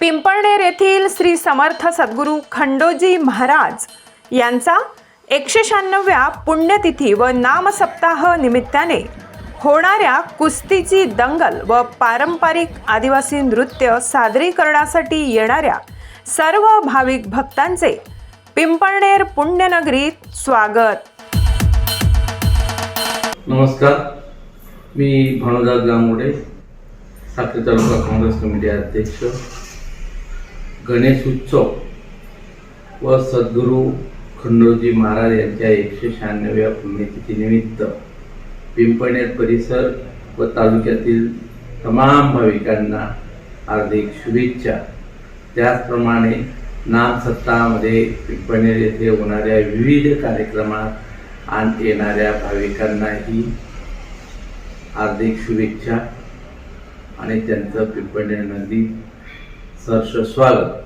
पिंपळनेर येथील श्री समर्थ सद्गुरू खंडोजी महाराज यांचा एकशे शहाण्णव्या पुण्यतिथी व नामसप्ताह निमित्ताने होणाऱ्या कुस्तीची दंगल व पारंपरिक आदिवासी नृत्य सादरीकरणासाठी येणाऱ्या सर्व भाविक भक्तांचे पिंपळनेर पुण्यनगरीत स्वागत. नमस्कार. मी भानुदास गांगुडे साखरी तालुका काँग्रेस कमिटी अध्यक्ष. गणेश उत्सव व सद्गुरू खंडोजी महाराज यांच्या एकशे शहाण्णव्या पुण्यतिथीनिमित्त पिंपणेर परिसर व तालुक्यातील तमाम भाविकांना हार्दिक शुभेच्छा. त्याचप्रमाणे नामसत्तामध्ये पिंपणेर येथे होणाऱ्या विविध कार्यक्रमात आण येणाऱ्या भाविकांनाही हार्दिक शुभेच्छा. आणि त्यांचं पिंपणेर नदी सहर्ष स्वागत